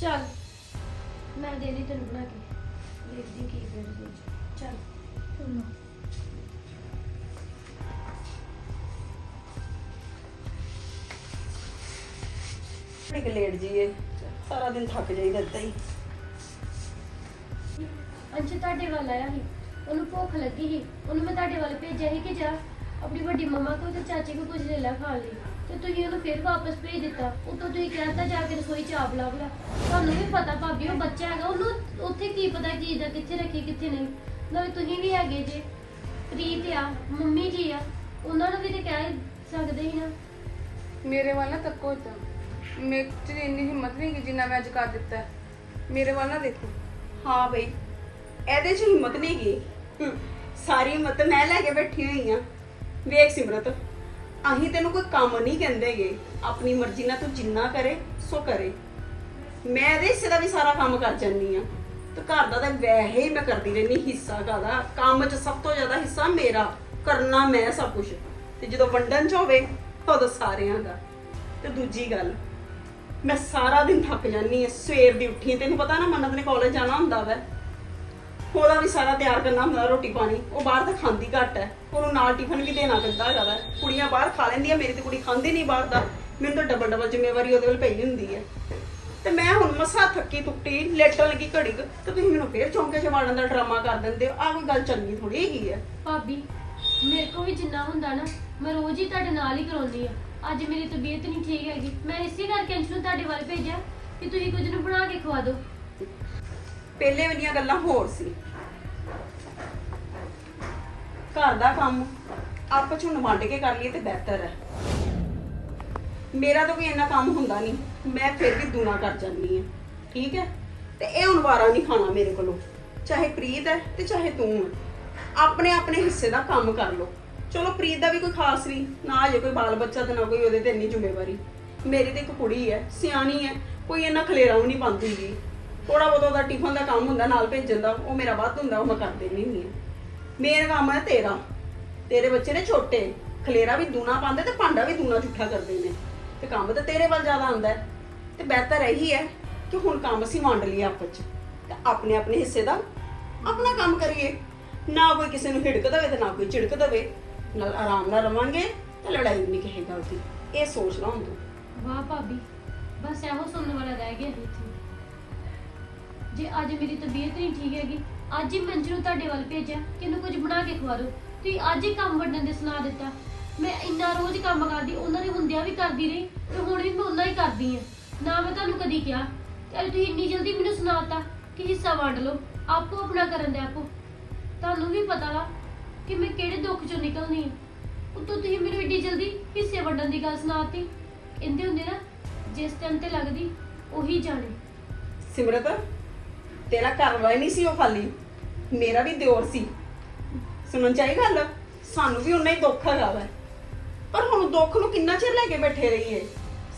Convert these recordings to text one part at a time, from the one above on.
ਚੱਲ ਮੈਂ ਦੇ ਲਈ ਤੈਨੂੰ ਬਣਾ ਕੇ। ਦੇਖਦੀ ਕੀ ਫਿਰ ਚੱਲ। ਬੜੀ ਕੁ ਲੇਟ ਜੀਏ ਸਾਰਾ ਦਿਨ ਥੱਕ ਜਾਈਦਾ ਏਦਾਂ ਹੀ। ਅੰਸ਼ ਤੁਹਾਡੇ ਵੱਲ ਆਇਆ ਸੀ। ਉਹਨੂੰ ਭੁੱਖ ਲੱਗੀ ਸੀ। ਉਹਨੂੰ ਮੈਂ ਤੁਹਾਡੇ ਵੱਲ ਭੇਜਿਆ ਸੀ ਕਿ ਜਾ ਆਪਣੀ ਵੱਡੀ ਮੰਮਾ ਕੋਲ ਤੇ ਚਾਚੇ ਕੋਲ ਕੁਝ ਲੈ ਲੈ ਖਾਣ ਲਈ। ਤੇ ਤੁਸੀਂ ਉਹਨੂੰ ਫਿਰ ਵਾਪਸ ਭੇਜ ਦਿੱਤਾ। ਉਤੋਂ ਤੁਸੀਂ ਕਹਿੰਦਾ ਜਾ ਕੇ ਰਸੋਈ ਚ ਆਪ ਲੱਭ ਲਾ। ਤੁਹਾਨੂੰ ਵੀ ਪਤਾ ਭਾਬੀ ਉਹ ਬੱਚਾ ਹੈਗਾ ਉਹਨੂੰ ਉੱਥੇ ਕੀ ਪਤਾ ਕੀ ਦਾ ਕਿੱਥੇ ਰੱਖੀ ਕਿੱਥੇ ਨਹੀਂ। ਨਾਲੇ ਤੁਸੀਂ ਵੀ ਹੈਗੇ ਜੇ। ਪ੍ਰੀਤ ਆ ਮੰਮੀ ਜੀ ਆ ਉਹਨਾਂ ਨੂੰ ਵੀ ਤੇ ਕਹਿ ਸਕਦੇ ਹੀ ਨਾ। ਮੇਰੇ ਵੱਲ ਨਾ ਤੱਕੋ ਤਾਂ ਮੇਰੇ ਚ ਇੰਨੀ ਹਿੰਮਤ ਨਹੀਂ ਕਿ ਜਿੰਨਾ ਮੈਂ ਅੱਜ ਕਰ ਦਿੱਤਾ। ਹੈ। ਮੇਰੇ ਵੱਲ ਨਾ ਦੇਖੋ। ਹਾਂ ਬਈ ਇਹਦੇ 'ਚ ਹਿੰਮਤ ਨਹੀਂ ਗਈ ਸਾਰੀ ਹਿੰਮਤ ਮੈਂ ਲੈ ਕੇ ਬੈਠੀ ਹੋਈ ਆ। ਵੇਖ ਸਿਮਰਤ। ਅਸੀਂ ਤੈਨੂੰ ਕੋਈ ਕੰਮ ਨਹੀਂ ਕਹਿੰਦੇਗੇ। ਆਪਣੀ ਮਰਜ਼ੀ ਨਾਲ ਤੂੰ ਜਿੰਨਾ ਕਰੇ, ਸੋ ਕਰੇ। ਮੈਂ ਇਹਦੇ ਹਿੱਸੇ ਦਾ ਵੀ ਸਾਰਾ ਕੰਮ ਕਰ ਜਾਂਦੀ ਆ ਤੇ ਘਰ ਦਾ ਤਾਂ ਵੈਸੇ ਹੀ ਮੈਂ ਕਰਦੀ ਰਹਿੰਦੀ, ਹਿੱਸਾ ਕਾਦਾ ਕੰਮ 'ਚ ਸਭ ਤੋਂ ਜ਼ਿਆਦਾ ਹਿੱਸਾ ਮੇਰਾ, ਕਰਨਾ ਮੈਂ ਸਭ ਕੁਝ ਤੇ ਜਦੋਂ ਵੰਡਣ 'ਚ ਹੋਵੇ, ਉਦੋਂ ਸਾਰਿਆਂ ਦਾ। ਤੇ ਦੂਜੀ ਗੱਲ, ਮੈਂ ਸਾਰਾ ਦਿਨ ਥੱਕ ਜਾਂਦੀ ਐ ਸਵੇਰ ਦੀ ਉੱਠੀ, ਤੈਨੂੰ ਪਤਾ ਨਾ ਮੰਨਤ ਨੇ ਕਾਲਜ ਜਾਣਾ ਹੁੰਦਾ ਵੈ। ਉਹਦਾ ਵੀ ਸਾਰਾ ਤਿਆਰ ਕਰਨਾ ਹੁੰਦਾ ਰੋਟੀ ਪਾਣੀ ਉਹ ਬਾਹਰ ਤਾਂ ਖਾਂਦੀ ਘੱਟ ਐ ਉਹਨੂੰ ਨਾਲ ਟਿਫਨ ਵੀ ਦੇਣਾ ਪੈਂਦਾ ਹੈਗਾ ਵੈ। ਕੁੜੀਆਂ ਬਾਹਰ ਖਾ ਲੈਂਦੀਆਂ ਮੇਰੀ ਤੇ ਕੁੜੀ ਖਾਂਦੀ ਨਹੀਂ ਬਾਹਰ ਦਾ। ਮੈਨੂੰ ਤਾਂ ਡਬਲ ਡਬਲ ਜ਼ਿੰਮੇਵਾਰੀ ਉਹਦੇ ਵੱਲ ਪਈ ਹੁੰਦੀ ਐ ਤੇ ਮੈਂ ਹੁਣ ਮਸਾ ਥੱਕੀ ਟੁੱਟੀ ਲੇਟਣ ਲੱਗੀ ਘੜੀ ਕੁ, ਤੇ ਤੁਸੀਂ ਮੈਨੂੰ ਫੇਰ ਚੌਂਕੇ 'ਚ ਵਾੜਨ ਦਾ ਡਰਾਮਾ ਕਰ ਦਿੰਦੇ ਹੋ। ਆਹ ਕੋਈ ਗੱਲ ਚੰਗੀ ਥੋੜੀ ਹੈਗੀ ਐ ਭਾਬੀ ਮੇਰੇ ਕੋ ਵੀ ਜਿੰਨਾ ਹੁੰਦਾ ਨਾ ਮੈਂ ਰੋਜ਼ ਹੀ ਤੁਹਾਡੇ ਨਾਲ ਹੀ ਕਰਾਉਂਦੀ ਆ ਅੱਜ ਮੇਰੀ ਤਬੀਅਤ ਨਹੀਂ ਠੀਕ ਹੈਗੀ। ਮੈਂ ਇਸੇ ਕਰਕੇ ਅੰਸ਼ ਨੂੰ ਤੁਹਾਡੇ ਵੱਲ ਭੇਜਿਆ ਕਿ ਤੁਸੀਂ ਕੁਝ ਨੂੰ ਬਣਾ ਕੇ ਖਵਾ ਦਿਓ। ਪਹਿਲੇ ਵਾਲੀਆਂ ਗੱਲਾਂ ਹੋਰ ਸੀ। ਘਰ ਦਾ ਕੰਮ ਆਪਸ ਚ ਵੰਡ ਕੇ ਕਰ ਲਈਏ ਤੇ ਬਿਹਤਰ ਹੈ। ਮੇਰਾ ਤਾਂ ਕੋਈ ਇੰਨਾ ਕੰਮ ਹੁੰਦਾ ਨਹੀਂ, ਮੈਂ ਫਿਰ ਵੀ ਦੂਣਾ ਕਰ ਜਾਂਦੀ ਹਾਂ। ਠੀਕ ਹੈ? ਤੇ ਇਹ ਹੁਣ ਵਾਰਾ ਨਹੀਂ ਖਾਣਾ ਮੇਰੇ ਕੋਲੋਂ। ਚਾਹੇ ਪ੍ਰੀਤ ਹੈ ਤੇ ਚਾਹੇ ਤੂੰ ਹੈ। ਆਪਣੇ ਆਪਣੇ ਹਿੱਸੇ ਦਾ ਕੰਮ ਕਰ ਲਓ। ਚਲੋ ਪ੍ਰੀਤ ਦਾ ਵੀ ਕੋਈ ਖਾਸ ਨਹੀਂ, ਨਾ ਜੇ ਕੋਈ ਬਾਲ ਬੱਚਾ ਤੇ ਨਾ ਕੋਈ ਉਹਦੇ ਤੇ ਇੰਨੀ ਜ਼ਿੰਮੇਵਾਰੀ। ਮੇਰੀ ਤੇ ਇੱਕ ਕੁੜੀ ਹੈ, ਸਿਆਣੀ ਹੈ, ਕੋਈ ਇੰਨਾ ਖਲੇਰਾ ਵੀ ਨਹੀਂ ਪਾਉਂਦੀ ਗੀ ਥੋੜਾ ਬਹੁਤਾ ਉਹਦਾ ਟਿਫਨ ਦਾ ਕੰਮ ਹੁੰਦਾ, ਨਾਲ ਭੇਜਣ ਦਾ, ਉਹ ਮੇਰਾ ਵੱਧ ਹੁੰਦਾ, ਉਹ ਮੈਂ ਕਰ ਦੇਣੀ ਹੁੰਦੀ ਹਾਂ। ਮੇਰਾ ਕੰਮ ਹੈ ਤੇਰਾ। ਤੇਰੇ ਬੱਚੇ ਨੇ ਛੋਟੇ, ਖਲੇਰਾ ਵੀ ਦੂਣਾ ਪਾਉਂਦੇ ਤੇ ਭਾਂਡਾ ਵੀ ਦੂਣਾ ਝੁੱਠਾ ਕਰਦੇ ਨੇ। ਤੇ ਕੰਮ ਤਾਂ ਤੇਰੇ ਵੱਲ ਜ਼ਿਆਦਾ ਆਉਂਦਾ ਹੈ। ਤੇ ਬਿਹਤਰ ਇਹੀ ਹੈ ਕਿ ਹੁਣ ਕੰਮ ਅਸੀਂ ਵੰਡ ਲਈਏ ਆਪਸ ਚ ਤੇ ਆਪਣੇ ਆਪਣੇ ਹਿੱਸੇ ਦਾ ਆਪਣਾ ਕੰਮ ਕਰੀਏ। ਨਾ ਕੋਈ ਕਿਸੇ ਨੂੰ ਹਿੜਕ ਦੇਵੇ ਤੇ ਨਾ ਕੋਈ ਝਿੜਕ ਦੇਵੇ। ਨਾਲ ਆਰਾਮ ਨਾਲ ਰਵਾਂਗੇ ਤੇ ਲੜਾਈ ਵੀ ਨਹੀਂ ਕਿਸੇ ਗੱਲ ਦੀ। ਇਹ ਸੋਚ ਲਾ ਹੁਣ ਤੂੰ ਵਾਹ ਭਾਬੀ, ਬਸ ਇਹੋ ਸੁਣਨ ਵਾਲਾ ਰਹਿ ਗਿਆ ਸੀ ਇੱਥੇ। ਜੇ ਅੱਜ ਮੇਰੀ ਤਬੀਅਤ ਨਹੀਂ ਠੀਕ ਹੈਗੀ, ਅੱਜ ਹੀ ਮੰਜੂ ਨੂੰ ਤੁਹਾਡੇ ਵੱਲ ਭੇਜਿਆ ਕਿ ਇਹਨੂੰ ਕੁਝ ਬਣਾ ਕੇ ਖਵਾ ਦਿਓ? ਤੁਸੀਂ ਅੱਜ ਹੀ ਕੰਮ ਵੰਡਣ ਦੇ ਸੁਣਾ ਦਿੱਤਾ। ਮੈਂ ਇੰਨਾ ਰੋਜ਼ ਕੰਮ ਕਰਦੀ, ਉਹਨਾਂ ਦੇ ਹੁੰਦਿਆਂ ਵੀ ਕਰਦੀ ਰਹੀ, ਤੇ ਹੁਣ ਵੀ ਮੈਂ ਉਹਨਾਂ ਹੀ ਕਰਦੀ ਆ ਨਾ ਮੈਂ ਤੁਹਾਨੂੰ ਕਦੀ ਕਿਹਾ। ਤੇ ਤੁਸੀਂ ਇੰਨੀ ਜਲਦੀ ਮੈਨੂੰ ਸੁਣਾਤਾ ਕਿ ਹਿੱਸਾ ਵੰਡ ਲਓ, ਆਪੋ ਆਪਣਾ ਕਰਨ ਦੇ ਆਪੋ। ਤੁਹਾਨੂੰ ਵੀ ਪਤਾ ਵਾ ਕਿ ਮੈਂ ਕਿਹੜੇ ਦੁੱਖ ਚੋਂ ਨਿਕਲਣੀ ਆ ਉਤੋਂ ਤੁਸੀਂ ਮੈਨੂੰ ਏਡੀ ਜਲਦੀ ਹਿੱਸੇ ਵੰਡਣ ਦੀ ਗੱਲ ਸੁਣਾਤੀ। ਇੰਦੇ ਹੁੰਦੇ ਨਾ, ਜਿਸ ਟਾਈਮ ਤੇ ਲੱਗਦੀ, ਉਹੀ ਜਾਣੇ। ਸਿਮਰਤ? ਤੇਰਾ ਘਰ ਵਾਲਾ ਹੀ ਨਹੀਂ ਸੀ ਉਹ ਖਾਲੀ। ਮੇਰਾ ਵੀ ਦਿਓਰ ਸੀ। ਸੁਣਨ ਚਾਹੀ ਗੱਲ? ਸਾਨੂੰ ਵੀ ਉਨਾ ਹੀ ਦੁੱਖ ਹੈਗਾ ਵਾ। ਪਰ ਹੁਣ ਦੁੱਖ ਨੂੰ ਕਿੰਨਾ ਚਿਰ ਲੈ ਕੇ ਬੈਠੇ ਰਹੀਏ?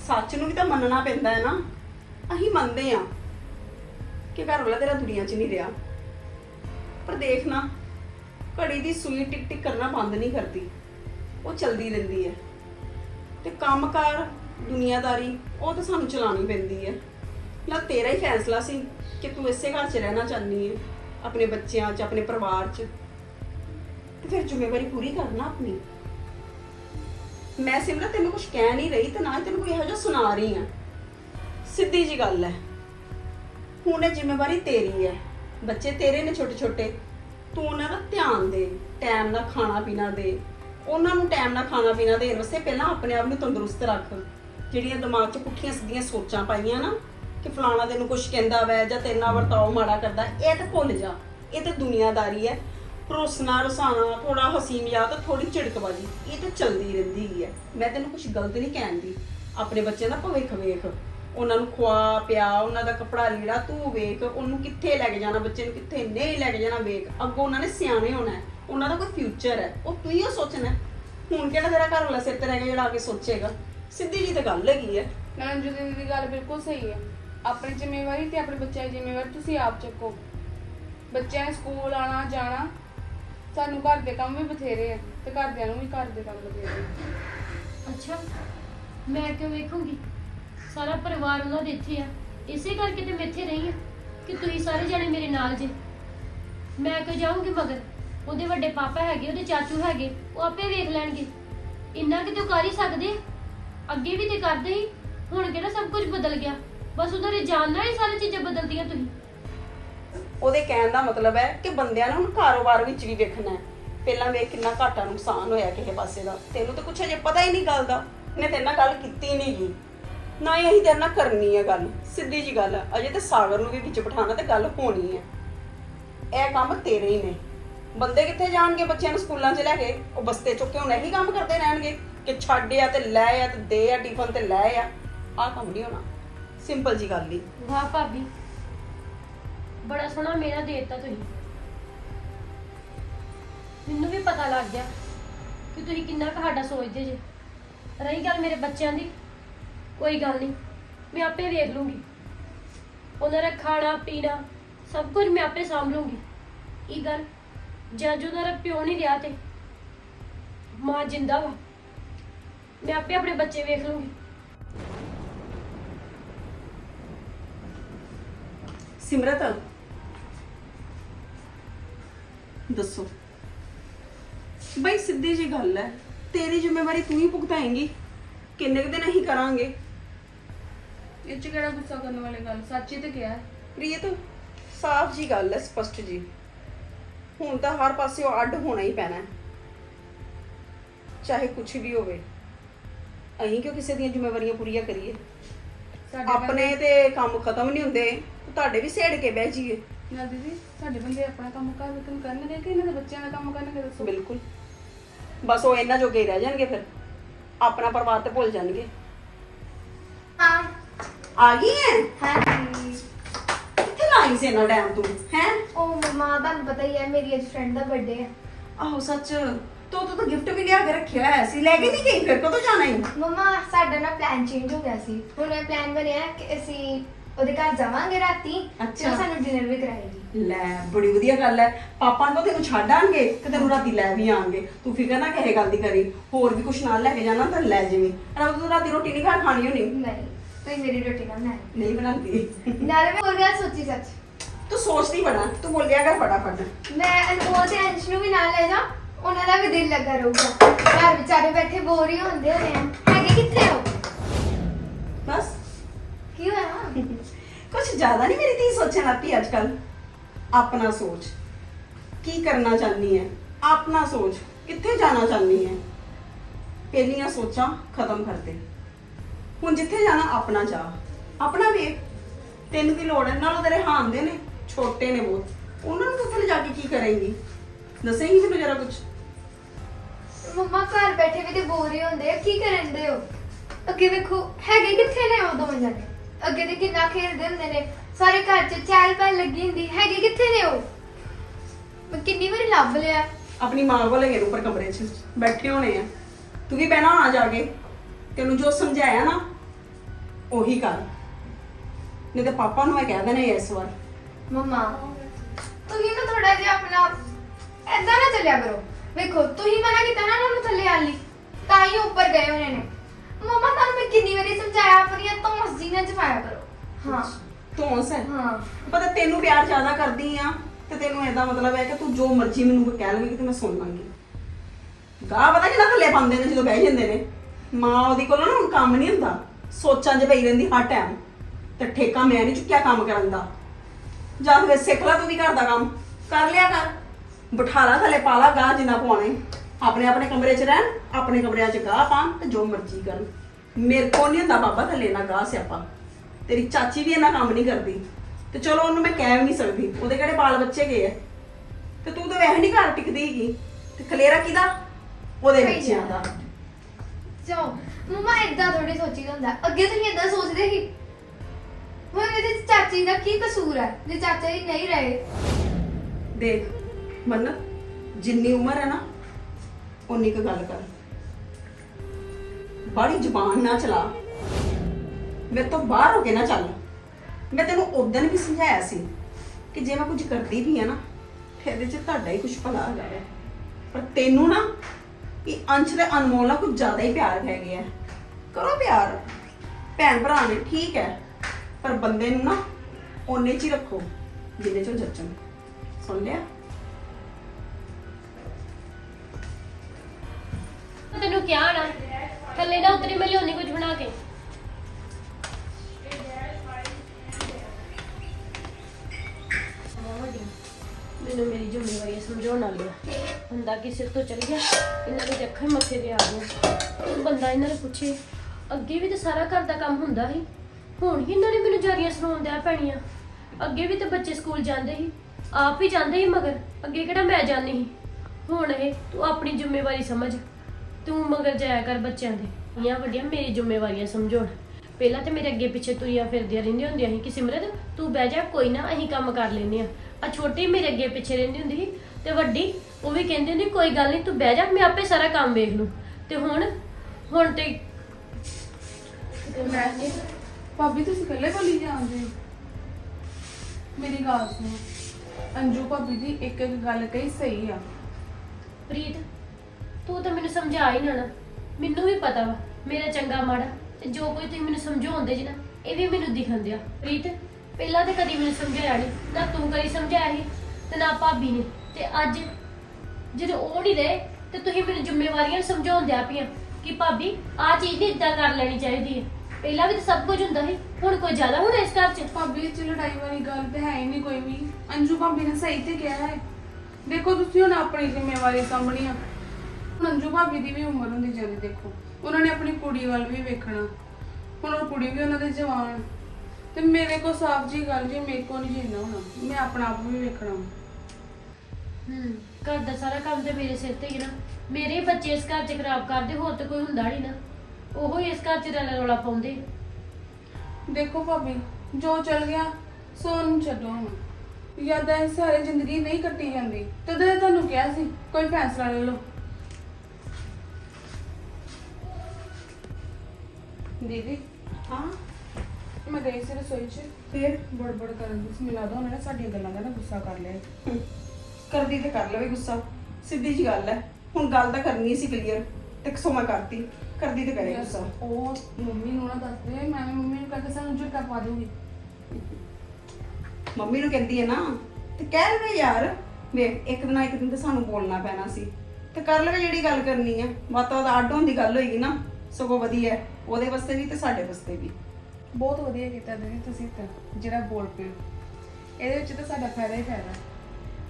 ਸੱਚ ਨੂੰ ਵੀ ਤਾਂ ਮੰਨਣਾ ਪੈਂਦਾ ਹੈ ਨਾ। ਅਸੀਂ ਮੰਨਦੇ ਆ ਕਿ ਘਰ ਵਾਲਾ ਤੇਰਾ ਦੁਨੀਆ 'ਚ ਨਹੀਂ ਰਿਹਾ। ਪਰ ਦੇਖ ਨਾ, ਘੜੀ ਦੀ ਸੂਈ ਟਿਕ ਟਿਕ ਕਰਨਾ ਬੰਦ ਨਹੀਂ ਕਰਦੀ। ਉਹ ਚਲਦੀ ਰਹਿੰਦੀ ਹੈ। ਤੇ ਕੰਮਕਾਰ, ਦੁਨੀਆਦਾਰੀ, ਉਹ ਤਾਂ ਸਾਨੂੰ ਚਲਾਉਣੀ ਪੈਂਦੀ ਹੈ। ਨਾ ਤੇਰਾ ਹੀ ਫੈਸਲਾ ਸੀ। ਕਿ ਤੂੰ ਇਸੇ ਘਰ 'ਚ ਰਹਿਣਾ ਚਾਹੁੰਦੀ ਹੈ ਆਪਣੇ ਬੱਚਿਆਂ 'ਚ, ਆਪਣੇ ਪਰਿਵਾਰ 'ਚ। ਤੇ ਫਿਰ ਜ਼ਿੰਮੇਵਾਰੀ ਪੂਰੀ ਕਰਨਾ ਆਪਣੀ। ਮੈਂ ਸਿਮਰਤ ਤੈਨੂੰ ਕੁਝ ਕਹਿ ਨਹੀਂ ਰਹੀ ਤੇ ਨਾ ਹੀ ਤੈਨੂੰ ਕੋਈ ਇਹੋ ਜਿਹਾ ਸੁਣਾ ਰਹੀ ਆ। ਸਿੱਧੀ ਜੀ ਗੱਲ ਹੈ ਹੁਣ ਇਹ ਜ਼ਿੰਮੇਵਾਰੀ ਤੇਰੀ ਹੈ ਬੱਚੇ ਤੇਰੇ ਨੇ ਛੋਟੇ ਛੋਟੇ ਤੂੰ ਉਹਨਾਂ ਦਾ ਧਿਆਨ ਦੇ, ਟਾਈਮ ਨਾਲ ਖਾਣਾ ਪੀਣਾ ਦੇ। ਉਹਨਾਂ ਨੂੰ ਟਾਈਮ ਨਾਲ ਖਾਣਾ ਪੀਣਾ ਦੇਣ ਵਾਸਤੇ ਪਹਿਲਾਂ ਆਪਣੇ ਆਪ ਨੂੰ ਤੰਦਰੁਸਤ ਰੱਖ। ਜਿਹੜੀਆਂ ਦਿਮਾਗ 'ਚ ਪੁੱਠੀਆਂ ਸਿੱਧੀਆਂ ਸੋਚਾਂ ਪਾਈਆਂ ਨਾ ਕਿ ਫਲਾਣਾ ਤੈਨੂੰ ਕੁਝ ਕਹਿੰਦਾ ਵੈ ਜਾਂ ਤੇਰੇ ਨਾਲ ਵਰਤਾਓ ਮਾੜਾ ਕਰਦਾ, ਇਹ ਤਾਂ ਭੁੱਲ ਜਾ। ਇਹ ਤਾਂ ਦੁਨੀਆਦਾਰੀ ਹੈ ਰੋਸਣਾ ਰਸਾਣਾ ਥੋੜਾ ਹਸੀ ਮਜ਼ਾਕ ਥੋੜੀ ਝਿੜਕਬਾਜੀ ਇਹ ਤਾਂ ਚੱਲਦੀ ਰਹਿੰਦੀ ਹੀ ਹੈ ਮੈਂ ਤੈਨੂੰ ਕੁਝ ਗਲਤ ਨਹੀਂ ਕਹਿੰਦੀ ਆਪਣੇ ਬੱਚਿਆਂ ਦਾ ਭਵਿੱਖ ਵੇਖ। ਉਹਨਾਂ ਨੂੰ ਖਵਾ ਪਿਆ, ਉਹਨਾਂ ਦਾ ਕੱਪੜਾ ਲੀੜਾ, ਤੂੰ ਵੇਖ। ਉਹਨੂੰ ਕਿੱਥੇ ਲੈ ਕੇ ਜਾਣਾ, ਬੱਚੇ ਨੂੰ ਕਿੱਥੇ ਨਹੀਂ ਲੈ ਕੇ ਜਾਣਾ ਵੇਖ। ਅੱਗੋਂ ਉਹਨਾਂ ਨੇ ਸਿਆਣੇ ਹੋਣਾ ਹੈ ਉਹਨਾਂ ਦਾ ਕੋਈ ਫਿਊਚਰ ਹੈ ਉਹ ਤੂੰ ਹੀ ਉਹ ਸੋਚਣਾ ਹੁਣ ਕਿਹੜਾ ਤੇਰਾ ਘਰ ਵਾਲਾ ਸਿਰ ਤੇ ਰਹਿ ਗਿਆ ਜਿਹੜਾ ਆ ਕੇ ਸੋਚੇਗਾ? ਸਿੱਧੀ ਜੀ ਤਾਂ ਗੱਲ ਹੈਗੀ ਹੈ ਨਨਜੂ ਦੀ ਦੀ ਗੱਲ ਬਿਲਕੁਲ ਸਹੀ ਹੈ ਆਪਣੀ ਜ਼ਿੰਮੇਵਾਰੀ ਤੇ ਆਪਣੇ ਬੱਚਿਆਂ ਦੀ ਜ਼ਿੰਮੇਵਾਰੀ ਤੁਸੀਂ ਆਪ ਚੱਕੋ। ਬੱਚਿਆਂ ਨੇ ਸਕੂਲ ਆਣਾ ਜਾਣਾ, ਸਾਨੂੰ ਘਰ ਦੇ ਕੰਮ ਵੀ ਬਥੇਰੇ ਆ ਤੇ ਘਰਦਿਆਂ ਨੂੰ ਵੀ ਘਰ ਦੇ ਕੰਮ ਬਥੇਰੇ ਆ। ਅੱਛਾ, ਮੈਂ ਕਿਉਂ ਵੇਖੂੰਗੀ? ਸਾਰਾ ਪਰਿਵਾਰ ਉਹਨਾਂ ਦੇ ਇੱਥੇ ਆ। ਇਸੇ ਕਰਕੇ ਤੇ ਮੈਂ ਇੱਥੇ ਰਹੀ ਹਾਂ ਕਿ ਤੁਸੀਂ ਸਾਰੇ ਜਣੇ ਮੇਰੇ ਨਾਲ ਜੇ। ਮੈਂ ਕਿਉਂ ਜਾਊਂਗੀ ਮਗਰ? ਉਹਦੇ ਵੱਡੇ ਪਾਪਾ ਹੈਗੇ, ਉਹਦੇ ਚਾਚੂ ਹੈਗੇ, ਉਹ ਆਪੇ ਵੇਖ ਲੈਣਗੇ। ਇੰਨਾ ਕਿ ਤੇ ਉਹ ਕਰ ਹੀ ਸਕਦੇ ਆ। ਅੱਗੇ ਵੀ ਤੇ ਕਰਦੇ ਹੀ ਹੁਣ ਕਿਹੜਾ ਸਭ ਕੁਝ ਬਦਲ ਗਿਆ? ਬਸ ਉਹਨਾਂ ਦੇ ਜਾਣ ਨਾਲ ਹੀ ਸਾਰੀ ਚੀਜ਼ਾਂ ਬਦਲਦੀਆਂ ਤੁਸੀਂ। ਉਹਦੇ ਕਹਿਣ ਦਾ ਮਤਲਬ ਹੈ ਕਿ ਬੰਦਿਆਂ ਨੂੰ ਹੁਣ ਕਾਰੋਬਾਰ ਵਿੱਚ ਵੀ ਵੇਖਣਾ ਹੈ। ਪਹਿਲਾਂ ਵੇਖ ਕਿੰਨਾ ਘਾਟਾ ਨੁਕਸਾਨ ਹੋਇਆ ਕਿਸੇ ਪਾਸੇ ਦਾ। ਤੈਨੂੰ ਤਾਂ ਕੁਛ ਅਜੇ ਪਤਾ ਹੀ ਨਹੀਂ ਗੱਲ ਦਾ। ਇਹਨੇ ਤੇਰੇ ਨਾਲ ਗੱਲ ਕੀਤੀ ਨਹੀਂ ਗੀ। ਨਾ ਹੀ ਅਸੀਂ ਤੇਰੇ ਨਾਲ ਕਰਨੀ ਹੈ ਗੱਲ। ਸਿੱਧੀ ਜੀ ਗੱਲ ਹੈ। ਅਜੇ ਤੇ ਸਾਗਰ ਨੂੰ ਵੀ ਵਿੱਚ ਬਿਠਾਣਾ ਤੇ ਗੱਲ ਹੋਣੀ ਹੈ। ਇਹ ਕੰਮ ਤੇਰੇ ਹੀ ਨੇ। ਬੰਦੇ ਕਿੱਥੇ ਜਾਣਗੇ ਬੱਚਿਆਂ ਨੂੰ ਸਕੂਲਾਂ 'ਚ ਲੈ ਕੇ? ਉਹ ਬਸਤੇ ਚੁੱਕ ਕੇ ਹੁਣ ਇਹੀ ਕੰਮ ਕਰਦੇ ਰਹਿਣਗੇ ਕਿ ਛੱਡ ਆ ਤੇ ਲੈ ਆ ਤੇ ਦੇ ਆ, ਟਿਫਨ ਤੇ ਲੈ ਆ। ਆਹ ਕੰਮ ਨਹੀਂ ਹੋਣਾ। ਸਿੰਪਲ ਜੀ ਗੱਲ ਹੀ। ਵਾਹ ਭਾਬੀ, ਬੜਾ ਸੋਹਣਾ ਮੇਰਾ ਦੇਤਾ ਤੁਸੀਂ। ਮੈਨੂੰ ਵੀ ਪਤਾ ਲੱਗ ਗਿਆ ਕਿ ਤੁਸੀਂ ਕਿੰਨਾ ਕੁ ਸਾਡਾ ਸੋਚਦੇ ਜੇ। ਰਹੀ ਗੱਲ ਮੇਰੇ ਬੱਚਿਆਂ ਦੀ? ਕੋਈ ਗੱਲ ਨਹੀਂ, ਮੈਂ ਆਪੇ ਵੇਖ ਲੂੰਗੀ। ਉਹਨਾਂ ਦਾ ਖਾਣਾ, ਪੀਣਾ, ਸਭ ਕੁਝ ਮੈਂ ਆਪੇ ਸਾਂਭ ਲੂੰਗੀ। ਇਹ ਗੱਲ ਜਦ ਉਹਨਾਂ ਦਾ ਪਿਓ ਨਹੀਂ ਰਿਹਾ ਤੇ। ਮਾਂ ਜਿੰਦਾ ਵਾ। ਮੈਂ ਆਪੇ ਆਪਣੇ ਬੱਚੇ ਵੇਖ ਲੂੰਗੀ। ਸਿਮਰਤ? ਦੱਸੋ। ਬਈ ਸਿੱਧੀ ਜੀ ਗੱਲ ਹੈ ਤੇਰੀ ਜ਼ਿੰਮੇਵਾਰੀ ਤੂੰ ਹੀ ਭੁਗਤਾਏਂਗੀ। ਕਿੰਨੇ ਕੁ ਦਿਨ ਅਸੀਂ ਕਰਾਂਗੇ? ਇਹ ਚ ਕਿਹੜਾ ਗੁੱਸਾ ਕਰਨ ਵਾਲੀ ਗੱਲ? ਸੱਚ ਤੇ ਕਿਹਾ ਹੈ। ਪ੍ਰੀਤ ਸਾਫ਼ ਜੀ ਗੱਲ ਹੈ ਸਪਸ਼ਟ ਜੀ। ਹੁਣ ਤਾਂ ਹਰ ਪਾਸੇ ਉਹ ਅੱਡ ਹੋਣਾ ਹੀ ਪੈਣਾ ਹੈ ਚਾਹੇ ਕੁਝ ਵੀ ਹੋਵੇ। ਅਸੀਂ ਕਿਉਂ ਕਿਸੇ ਦੀਆਂ ਜ਼ਿੰਮੇਵਾਰੀਆਂ ਪੂਰੀਆਂ ਕਰੀਏ? ਸਾਡੇ ਆਪਣੇ ਤੇ ਕੰਮ ਖਤਮ ਨਹੀਂ ਹੁੰਦੇ। ਤੁਹਾਡੇ ਵੀ ਸੇੜ ਕੇ ਬਹਿ ਬੰਦੇ- ਨਾ ਦੀਦੀ ਸਾਡੇ ਬੰਦੇ ਆਪਣਾ ਕੰਮ ਕਰ ਵਿਕਨ ਕਰਨਗੇ ਕਿ ਇਹਨਾਂ ਦੇ ਬੱਚਿਆਂ ਦਾ ਕੰਮ ਕਰਨਗੇ ਦੱਸੋ। ਬਿਲਕੁਲ। ਬਸ ਉਹ ਇਹਨਾਂ ਜੋਗੇ ਹੀ ਰਹਿ ਜਾਣਗੇ ਫਿਰ। ਆਪਣਾ ਪਰਿਵਾਰ ਤੇ ਭੁੱਲ ਜਾਣਗੇ। ਹਾਂ। ਆ ਗਈ ਹੈ ਹਾਂਜੀ। ਕਿੱਥੇ ਲਾਈ ਸੀ ਇਹਨਾਂ ਟਾਈਮ ਤੂੰ ਹੈ? ਉਹ ਮਮਾ ਤੁਹਾਨੂੰ ਪਤਾ ਹੀ ਹੈ ਮੇਰੀ ਅੱਜ ਫਰੈਂਡ ਦਾ ਬਰਥਡੇ ਹੈ ਆਹੋ ਸੱਚ। ਤੂੰ ਤੂੰ ਤਾਂ ਗਿਫਟ ਵੀ ਲਿਆ ਕੇ ਰੱਖਿਆ ਹੋਇਆ ਸੀ। ਲੈ ਕੇ ਨਹੀਂ ਗਈ ਫਿਰ ਕਦੋਂ ਜਾਣਾ ਹੈ ਮਮਾ ਸਾਡਾ ਨਾ ਪਲਾਨ ਚੇਂਜ ਹੋ ਗਿਆ ਸੀ। ਹੁਣ ਇਹ ਪਲਾਨ ਬਣਿਆ ਕਿ ਅਸੀਂ ਉਹਦੇ ਘਰ ਜਾਵਾਂਗੇ ਰਾਤੀ ਤੇ ਅੱਛਾ। ਉਹ ਸਾਨੂੰ ਡਿਨਰ ਵੀ ਕਰਾਏਗੀ। ਲੈ ਬੜੀ ਵਧੀਆ ਗੱਲ ਹੈ ਪਾਪਾ ਨੂੰ ਤਾਂ ਤੈਨੂੰ ਛੱਡ ਆਣਗੇ ਤੇ ਤੈਨੂੰ ਰਾਤੀ ਲੈ ਵੀ ਆਣਗੇ। ਤੂੰ ਫਿਕਰ ਨਾ ਕਿਸੇ ਗੱਲ ਦੀ ਕਰੀ। ਹੋਰ ਵੀ ਕੁਝ ਨਾਲ ਲੈ ਕੇ ਜਾਣਾ ਤਾਂ ਲੈ ਜਿਵੇਂ ਰੱਬ ਤੂੰ ਰਾਤੀ ਰੋਟੀ ਨਹੀਂ ਘਰ ਖਾਣੀ ਹੋਣੀ? ਨਹੀਂ ਤੁਸੀਂ ਮੇਰੀ ਰੋਟੀ ਨਾ ਬਣਾਈ ਨਹੀਂ ਬਣਾਉਂਦੀ। ਨਾਲੇ ਮੈਂ ਹੋਰ ਗੱਲ ਸੋਚੀ ਸੱਚ। ਤੂੰ ਸੋਚਦੀ ਬੜਾ ਤੂੰ ਬੋਲਿਆ ਕਰ ਫਟਾਫਟ। ਮੈਂ ਅਨਮੋਲ ਤੇ ਅੰਸ਼ ਨੂੰ ਵੀ ਨਾਲ ਲੈ ਜਾ ਉਹਨਾਂ ਦਾ ਵੀ ਦਿਲ ਲੱਗਾ ਰਹੂਗਾ। ਘਰ ਵਿਚਾਰੇ ਬੈਠੇ ਬੋਰ ਹੀ ਹੁੰਦੇ ਹੋਣੇ ਆ। ਹੈਗੇ ਕਿੱਥੇ ਹੋ ਬਸ। ਕੀ ਹੋਇਆ? ਕੁਝ ਜ਼ਿਆਦਾ ਨਹੀਂ ਮੇਰੀ ਧੀ ਸੋਚਣ ਲੱਗੀ ਅੱਜ ਕੱਲ ਆਪਣਾ ਸੋਚ। ਕੀ ਕਰਨਾ ਚਾਹਨੀ ਹੈ ਆਪਣਾ ਸੋਚ। ਕਿੱਥੇ ਜਾਣਾ ਚਾਹਨੀ ਹੈ ਪਹਿਲੀਆਂ ਸੋਚਾਂ ਖਤਮ ਕਰ ਦੇ। ਹੁਣ ਜਿੱਥੇ ਜਾਣਾ, ਆਪਣਾ ਜਾ। ਆਪਣਾ ਵੇਖ ਤੈਨੂੰ ਕੀ ਲੋੜ ਹੈ ਨਾਲੋਂ ਤੇਰੇ ਹਾਂ ਦੇ ਨੇ। ਛੋਟੇ ਨੇ ਬਹੁਤ। ਉਹਨਾਂ ਨੂੰ ਕਿੱਥੇ ਜਾ ਕੇ ਕੀ ਕਰੇਂਗੀ? ਦੱਸੇਂਗੀ ਮੈਨੂੰ ਜਰਾ ਕੁਝ ਮੰਮਾ, ਘਰ ਬੈਠੇ ਵੀ ਤੇ ਬੋਰ ਹੀ ਹੁੰਦੇ ਆ। ਕੀ ਕਰਨ ਦੇ ਹੋ? ਅੱਗੇ ਵੇਖੋ, ਹੈਗੇ ਕਿੱਥੇ ਨੇ ਉਹ ਦੋਵੇਂ ਜਣੇ? ਅੱਗੇ ਤੇ ਕਿੰਨਾ ਖੇਡਦੇ ਹੁੰਦੇ ਨੇ। ਸਾਰੇ ਘਰ ਚ ਚਹਿਲ ਪਹਿਲ ਲੱਗੀ ਹੁੰਦੀ। ਹੈਗੇ ਕਿੱਥੇ ਨੇ ਉਹ? ਮੈਂ ਕਿੰਨੀ ਵਾਰੀ ਲੱਭ ਲਿਆ। ਆਪਣੀ ਮਾਂ ਕੋਲ ਹੈਗੇ ਨੇ ਉੱਪਰ ਕਮਰੇ 'ਚ। ਬੈਠੇ ਹੋਣੇ ਆ। ਤੂੰ ਵੀ ਬਹਿਣਾ ਆ ਜਾ ਕੇ। ਤੈਨੂੰ ਜੋ ਸਮਝਾਇਆ ਨਾ ਉਹੀ ਕਰ। ਨਹੀਂ ਤੇ ਪਾਪਾ ਨੂੰ ਮੈਂ ਕਹਿ ਦੇਣਾ ਇਸ ਵਾਰ। ਮੰਮਾ ਤੁਸੀਂ ਨਾ ਥੋੜਾ ਜਿਹਾ ਆਪਣਾ ਐਦਾਂ ਨਾ ਚੱਲਿਆ ਕਰੋ। ਵੇਖੋ ਤੁਸੀਂ ਮਨਾ ਕੀਤਾ ਨਾ ਉਹਨਾਂ ਨੂੰ ਥੱਲੇ ਆਣ ਲਈ। ਤਾਂ ਹੀ ਉੱਪਰ ਗਏ ਹੋਣੇ ਨੇ। ਮੰਮਾ ਤੁਹਾਨੂੰ ਮੈਂ ਕਿੰਨੀ ਵਾਰੀ ਸਮਝਾਇਆ ਆਪਣੀਆਂ ਤੋਂ ਜੀ ਨਾ ਜਮਾਇਆ ਕਰੋ। ਹਾਂ। ਤੂੰ ਸੈ ਹਾਂ? ਪਤਾ ਤੈਨੂੰ ਪਿਆਰ ਜ਼ਿਆਦਾ ਕਰਦੀ ਆ ਤੇ ਤੈਨੂੰ ਇਹਦਾ ਮਤਲਬ ਹੈ ਕਿ ਤੂੰ ਜੋ ਮਰਜ਼ੀ ਮੈਨੂੰ ਕਹਿ ਲਵੇਂਗੀ ਤੇ ਮੈਂ ਸੁਣ ਲਾਂਗੀ ਗਾਹ ਪਤਾ ਕਿੰਨਾ ਥੱਲੇ ਪਾਉਂਦੇ ਨੇ ਜਦੋਂ ਬਹਿ ਜਾਂਦੇ ਨੇ? ਮਾਂ ਉਹਦੀ ਕੋਲ ਨਾ ਹੁਣ ਕੰਮ ਨਹੀਂ ਹੁੰਦਾ। ਸੋਚਾਂ 'ਚ ਪਈ ਰਹਿੰਦੀ ਹਰ ਟਾਈਮ ਤੇ ਠੇਕਾ ਮੈਂ ਨਹੀਂ ਚੁੱਕਿਆ ਕੰਮ ਕਰਨ ਦਾ। ਜਾਂ ਫਿਰ ਸਿੱਖ ਲੈ ਤੂੰ ਵੀ ਘਰ ਦਾ ਕੰਮ। ਕਰ ਲਿਆ ਕਰ। ਬਿਠਾ ਲਾ ਥੱਲੇ ਪਾ ਲਾ ਗਾਹ ਜਿੰਨਾ ਪਵਾਉਣੇ ਆਪਣੇ ਆਪਣੇ ਕਮਰੇ 'ਚ ਰਹਿਣ ਆਪਣੇ ਕਮਰਿਆਂ 'ਚ ਗਾਹ ਪਾਣ ਤੇ ਜੋ ਮਰਜ਼ੀ ਕਰਨ। ਮੇਰੇ ਕੋਲ ਨਹੀਂ ਹੁੰਦਾ ਬਾਬਾ ਥੱਲੇ ਨਾ ਗਾਹ ਸਿਆਪਾ। ਤੇਰੀ ਚਾਚੀ ਵੀ ਇਹਨਾਂ ਕੰਮ ਨਹੀਂ ਕਰਦੀ। ਤੇ ਚਲੋ ਉਹਨੂੰ ਮੈਂ ਕਹਿ ਵੀ ਨਹੀਂ ਸਕਦੀ। ਉਹਦੇ ਕਿਹੜੇ ਬਾਲ ਬੱਚੇ ਗਏ ਆ? ਤੇ ਤੂੰ ਤਾਂ ਵੈਸੇ ਨਹੀਂ ਘਰ ਟਿਕਦੀ ਹੈਗੀ। ਤੇ ਖਲੇਰਾ ਕਿਹਦਾ? ਉਹਦੇ ਸਹੀ ਬੱਚਿਆਂ ਦਾ। ਚੋ ਮਮਾ ਇਦਾਂ ਥੋੜੀ ਸੋਚੀ ਦਾ ਹੁੰਦਾ। ਅੱਗੇ ਤੁਸੀਂ ਇਦਾਂ ਸੋਚਦੇ ਸੀ? ਹੁਣ ਇਹਦੇ ਚ ਚਾਚੀ ਦਾ ਕੀ ਕਸੂਰ ਹੈ? ਜੇ ਚਾਚਾ ਜੀ ਨਹੀਂ ਰਹੇ। ਦੇਖ ਮੰਨ ਜਿੰਨੀ ਉਮਰ ਹੈ ਨਾ ਉਨੀ ਕੁ ਗੱਲ ਕਰ। ਬੜੀ ਜ਼ੁਬਾਨ ਨਾ ਚਲਾ। ਮੇਰੇ ਤੋਂ ਬਾਹਰ ਹੋ ਕੇ ਨਾ ਚੱਲ। ਮੈਂ ਤੈਨੂੰ ਉਦੋਂ ਵੀ ਸਮਝਾਇਆ ਸੀ ਕਿ ਜੇ ਮੈਂ ਕੁਝ ਕਰਦੀ ਵੀ ਆ ਨਾ, ਫਿਰ ਇਹਦੇ ਚ ਤੁਹਾਡਾ ਹੀ ਕੁਝ ਭਲਾ ਹੈਗਾ ਹੈ। ਪਰ ਤੈਨੂੰ ਨਾ ਇਹ ਅੰਸ਼ ਦੇ ਅਨਮੋਲ ਨਾਲ ਕੁਝ ਜ਼ਿਆਦਾ ਹੀ ਪਿਆਰ ਪੈ ਗਿਆ ਹੈ। ਕਰੋ ਪਿਆਰ। ਭੈਣ ਭਰਾ ਨੇ ਠੀਕ ਹੈ, ਪਰ ਬੰਦੇ ਨੂੰ ਨਾ ਓਨੇ ਚ ਹੀ ਰੱਖੋ ਜਿੰਨੇ 'ਚ ਉਹ ਜੱਚਣ। ਸੁਣ ਲਿਆ? ਤੈਨੂੰ ਕਿਹਾ ਨਾ, ਥੱਲੇ ਨਾ ਉਤਰੀ, ਮੈਂ ਲਿਆਉਣੀ ਕੁਝ ਬਣਾ ਕੇ। ਮੈਨੂੰ ਮੇਰੀ ਜ਼ਿੰਮੇਵਾਰੀ ਸਮਝਾਉਣ ਵਾਲੀ ਆ। ਹੁੰਦਾ ਕਿ ਸਿਰ ਤੋਂ ਚਲ ਗਿਆ? ਇਹਨਾਂ ਦੇ ਅੱਖਾਂ ਹੀ ਮੱਥੇ ਤੇ ਆ ਗਈਆਂ। ਬੰਦਾ ਇਹਨਾਂ ਨੂੰ ਪੁੱਛੇ, ਅੱਗੇ ਵੀ ਤਾਂ ਸਾਰਾ ਘਰ ਦਾ ਕੰਮ ਹੁੰਦਾ ਸੀ। ਹੁਣ ਹੀ ਇਹਨਾਂ ਨੇ ਮੈਨੂੰ ਜਾਰੀਆਂ ਸੁਣਾਉਣ ਦਿਆ ਪੈਣੀਆਂ। ਅੱਗੇ ਵੀ ਤਾਂ ਬੱਚੇ ਸਕੂਲ ਜਾਂਦੇ ਸੀ। ਆਪ ਹੀ ਜਾਂਦੇ ਸੀ, ਮਗਰ ਅੱਗੇ ਕਿਹੜਾ ਮੈਂ ਜਾਂਦੀ ਸੀ? ਹੁਣ ਇਹ ਤੂੰ ਆਪਣੀ ਜ਼ਿੰਮੇਵਾਰੀ ਸਮਝ। ਤੂੰ ਮਗਰ ਜਾਇਆ ਕਰ ਬੱਚਿਆਂ ਦੇ। ਇਹ ਵੱਡੀਆਂ ਮੇਰੀ ਜ਼ਿੰਮੇਵਾਰੀਆਂ ਸਮਝਾਉਣ। ਪਹਿਲਾਂ ਤੇ ਮੇਰੇ ਅੱਗੇ ਪਿੱਛੇ ਤੁਰੀਆਂ ਫਿਰਦੀਆਂ ਰਹਿੰਦੀਆਂ ਹੁੰਦੀਆਂ ਸੀ। ਕਿ ਸਿਮਰਤ ਤੂੰ ਬਹਿ ਜਾ ਕੋਈ ਨਾ ਅਸੀਂ ਕੰਮ ਕਰ ਲੈਨੇ ਆ ਆ ਛੋਟੀ ਮੇਰੇ ਅੱਗੇ ਪਿੱਛੇ ਰਹਿੰਦੀ ਹੁੰਦੀ ਸੀ ਤੇ ਵੱਡੀ ਉਹ ਵੀ ਕਹਿੰਦੀ ਹੁੰਦੀ ਕੋਈ ਗੱਲ ਨਹੀਂ ਤੂੰ ਬਹਿ ਜਾ ਮੈਂ ਆਪੇ ਸਾਰਾ ਕੰਮ ਵੇਖ ਲੂੰ। ਤੇ ਹੁਣ ਹੁਣ ਤੇ ਮੈਂ ਭਾਬੀ ਤੁਸੀਂ ਇਕੱਲੇ ਬੋਲੀ ਜਾਂਦੇ ਹੋ? ਮੇਰੀ ਗੱਲ ਸੁਣੋ। ਅੰਜੂ ਭਾਬੀ ਦੀ ਇੱਕ ਇੱਕ ਗੱਲ ਕਹੀ ਸਹੀ ਆ। ਪ੍ਰੀਤ ਤੂੰ ਤਾਂ ਮੈਨੂੰ ਸਮਝਾ ਹੀ ਨਾ ਨਾ ਮੈਨੂੰ ਵੀ ਪਤਾ ਵਾ, ਮੇਰਾ ਚੰਗਾ ਮਾੜਾ, ਤੇ ਜੋ ਕੋਈ ਤੁਸੀਂ ਮੈਨੂੰ ਸਮਝਾਉਂਦੇ ਜੀ ਨਾ, ਇਹ ਵੀ ਮੈਨੂੰ ਦਿਖਣ ਦਿਆ ਪ੍ਰੀਤ, ਪਹਿਲਾਂ ਤਾਂ ਕਦੀ ਮੈਨੂੰ ਸਮਝਾਇਆ ਨਹੀਂ ਨਾ ਤੂੰ ਕਦੀ ਸਮਝਾਇਆ ਸੀ, ਤੇ ਨਾ ਭਾਬੀ ਨੇ। ਤੇ ਅੱਜ ਜਦੋਂ ਉਹ ਨਹੀਂ ਰਹੇ, ਤੇ ਤੁਸੀਂ ਮੈਨੂੰ ਜ਼ਿੰਮੇਵਾਰੀਆਂ ਸਮਝਾਉਣ ਦਿਆ ਪਈਆਂ ਕਿ ਭਾਬੀ, ਆਹ ਚੀਜ਼ ਨਹੀਂ ਇਦਾਂ ਕਰ ਲੈਣੀ ਚਾਹੀਦੀ ਹੈ। ਪਹਿਲਾਂ ਵੀ ਤਾਂ ਸਭ ਕੁਝ ਹੁੰਦਾ ਸੀ, ਹੁਣ ਕੋਈ ਜ਼ਿਆਦਾ ਹੋਣਾ ਇਸ ਘਰ 'ਚ? ਭਾਬੀ ਚ ਲੜਾਈ ਵਾਲੀ ਗੱਲ ਤੇ ਹੈ ਹੀ ਨਹੀਂ ਕੋਈ ਵੀ। ਅੰਜੂ ਭਾਬੀ ਨੇ ਸਹੀ ਤੇ ਕਿਹਾ ਹੈ। ਦੇਖੋ ਤੁਸੀਂ ਹੁਣ ਆਪਣੀ ਜ਼ਿੰਮੇਵਾਰੀ ਸਾਂਭਣੀ ਆ। ਹੁਣ ਅੰਜੂ ਭਾਬੀ ਦੀ ਵੀ ਉਮਰ ਹੁੰਦੀ ਜਾਂਦੀ ਦੇਖੋ। ਉਹਨਾਂ ਨੇ ਆਪਣੀ ਕੁੜੀ ਵੱਲ ਵੀ ਵੇਖਣਾ। ਹੁਣ ਉਹ ਕੁੜੀ ਵੀ ਉਹਨਾਂ ਦੇ ਜਵਾਨ। ਤੇ ਮੇਰੇ ਕੋ ਸਾਫ਼ ਜੀ ਗੱਲ ਜੀ ਮੇਰੇ ਕੋ ਨਹੀਂ ਜੀਣਾ ਹੋਣਾ। ਮੈਂ ਆਪਣਾ ਆਪ ਵੀ ਵੇਖਣਾ। ਹੂੰ ਘਰ ਦਾ ਸਾਰਾ ਕੰਮ ਤੇ ਮੇਰੇ ਸਿਰ ਤੇ ਹੀ ਨਾ। ਮੇਰੇ ਬੱਚੇ ਇਸ ਘਰ 'ਚ ਖਰਾਬ ਕਰਦੇ ਹੋਰ ਤੇ ਕੋਈ ਹੁੰਦਾ ਨਹੀਂ ਨਾ। ਉਹੋ ਹੀ ਇਸ ਘਰ 'ਚ ਰੌਲਾ ਰੌਲਾ ਪਾਉਂਦੇ। ਦੇਖੋ ਭਾਬੀ ਜੋ ਚੱਲ ਗਿਆ ਸੋ ਨੂੰ ਛੱਡੋ ਹੁਣ। ਯਾਦਾਂ ਸਾਰੇ ਜ਼ਿੰਦਗੀ ਨਹੀਂ ਕੱਟੀ ਜਾਂਦੀ। ਤਦੋਂ ਤੁਹਾਨੂੰ ਕਿਹਾ ਸੀ ਕੋਈ ਫੈਸਲਾ ਲੈ ਲਓ। ਦੀਦੀ। ਹਾਂ? ਮੈਂ ਗਈ ਸੀ ਰਸੋਈ 'ਚ। ਫੇਰ ਬੜਬੜ ਕਰਨ ਦੀ ਸੀ। ਮਿਲਾ ਦੋ ਉਹਨਾਂ ਨੇ ਸਾਡੀਆਂ ਗੱਲਾਂ ਦਾ ਨਾ ਗੁੱਸਾ ਕਰ ਲਿਆ। ਹਮ, ਕਰਦੀ ਤੇ ਕਰ ਲਵੇ ਗੁੱਸਾ। ਸਿੱਧੀ ਜੀ ਗੱਲ ਹੈ। ਹੁਣ ਗੱਲ ਤਾਂ ਕਰਨੀ ਸੀ ਕਲੀਅਰ ਤੇ ਸੋ ਮੈਂ ਕਰਤੀ। ਕਰਦੀ ਤੇ ਕਰੇ ਗੁੱਸਾ। ਉਹ ਮੰਮੀ ਨੂੰ ਨਾ ਦੱਸਦੇ ਮੈਂ ਵੀ ਮੰਮੀ ਨੂੰ ਕਹਿੰਦਾ ਸਾਨੂੰ ਝਟਕਾ ਪਾ ਦੂੰਗੀ ਮੰਮੀ ਨੂੰ ਕਹਿੰਦੀ ਹੈ ਨਾ ਤੇ ਕਹਿ ਲਵੇ ਯਾਰ ਵੇਖ ਇੱਕ ਦਿਨ ਨਾ ਇੱਕ ਦਿਨ ਤੇ ਸਾਨੂੰ ਬੋਲਣਾ ਪੈਣਾ ਸੀ। ਤੇ ਕਰ ਲਵੇ ਜਿਹੜੀ ਗੱਲ ਕਰਨੀ ਹੈ। ਵਾਤਾ ਦਾ ਅੱਡ ਹੋਣ ਦੀ ਗੱਲ ਹੋਏਗੀ ਨਾ। ਸਗੋਂ ਵਧੀਆ ਹੈ, ਉਹਦੇ ਵਾਸਤੇ ਵੀ ਤੇ ਸਾਡੇ ਵਾਸਤੇ ਵੀ। ਬਹੁਤ ਵਧੀਆ ਕੀਤਾ ਦੀਦੀ ਤੁਸੀਂ ਤਾਂ ਜਿਹੜਾ ਬੋਲ ਪਏ ਇਹਦੇ ਵਿੱਚ ਤਾਂ ਸਾਡਾ ਫਾਇਦਾ ਹੀ ਫਾਇਦਾ।